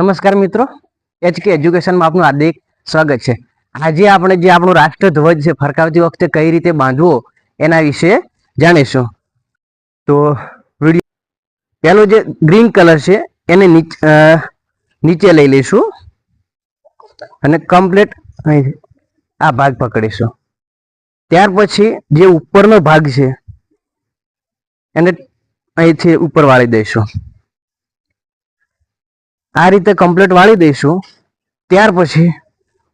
નમસ્કાર મિત્રો. એચકે એજ્યુકેશનમાં આપનું હાર્દિક સ્વાગત છે. આજે આપણે જે આપણો રાષ્ટ્રધ્વજ છે, ફરકાવતી વખતે કઈ રીતે બાંધવો એના વિશે જાણીશું. તો વીડિયો પહેલો જે ગ્રીન કલર છે, એને નીચે લઈ લઈશું. અને કમ્પ્લીટ આ ભાગ પકડીશું. ત્યાર પછી જે ઉપરનો ભાગ છે, એને અહીંથી ઉપર વાળી દઈશું. આ રીતે કમ્પ્લીટ વાળી દઈશું. ત્યાર પછી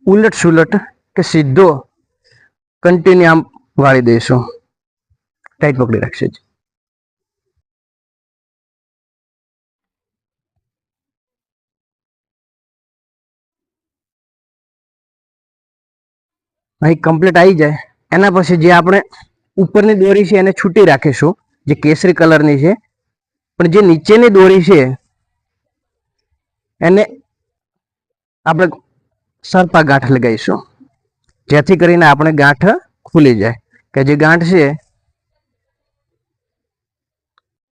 ઉલટ સુલટ કે સીધો કન્ટિન્યુ આમ વાળી દઈશું. ટાઈટ પકડી રાખશે અહીં કમ્પ્લીટ આવી જાય. એના પછી જે આપણે ઉપરની દોરી છે એને છૂટી રાખીશું. જે કેસરી કલરની છે. પણ જે નીચેની દોરી છે એને આપણે સરપા ગાંઠ લગાવીશું. જેથી કરીને આપણે ગાંઠ ખુલી જાય. કે જે ગાંઠ છે,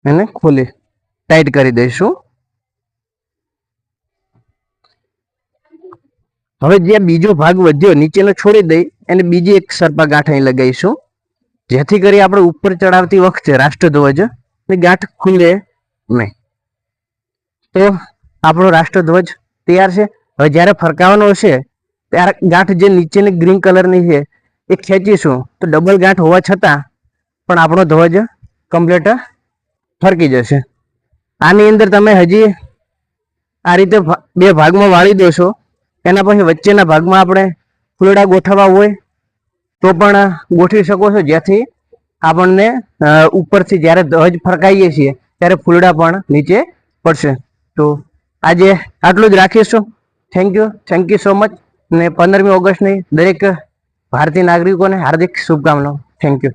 એને ખુલી, ટાઈટ કરી દઈશું. હવે જે બીજો ભાગ વધ્યો, નીચેનો છોડી દઈ, એને બીજી એક સરપા ગાંઠ અહીં લગાવીશું. જેથી કરી આપણે ઉપર ચડાવતી વખતે રાષ્ટ્રધ્વજ ગાંઠ ખુલે નહીં. તો આપણો રાષ્ટ્રધ્વજ તૈયાર છે. હવે જ્યારે ફરકાવાનો હશે, ત્યારે ગાંઠ જે નીચેની ગ્રીન કલરની છે, એ ખેંચીશું. તો ડબલ ગાંઠ હોવા છતાં પણ આપણો ધ્વજ કમ્પ્લીટ ફરકી જશે. આની અંદર તમે હજી આ રીતે બે ભાગમાં વાળી દોશો. એના પછી વચ્ચેના ભાગમાં આપણે ફૂલડા ગોઠવવા હોય, તો પણ ગોઠવી શકો છો. જેથી આપણને ઉપરથી જ્યારે ધ્વજ ફરકાઈએ છીએ, ત્યારે ફૂલડા પણ નીચે પડશે. તો આજે આટલું જ રાખીશું. Thank you thank you so much ને પંદરમી ઓગસ્ટની દરેક ભારતીય નાગરિકોને હાર્દિક શુભકામનાઓ. Thank you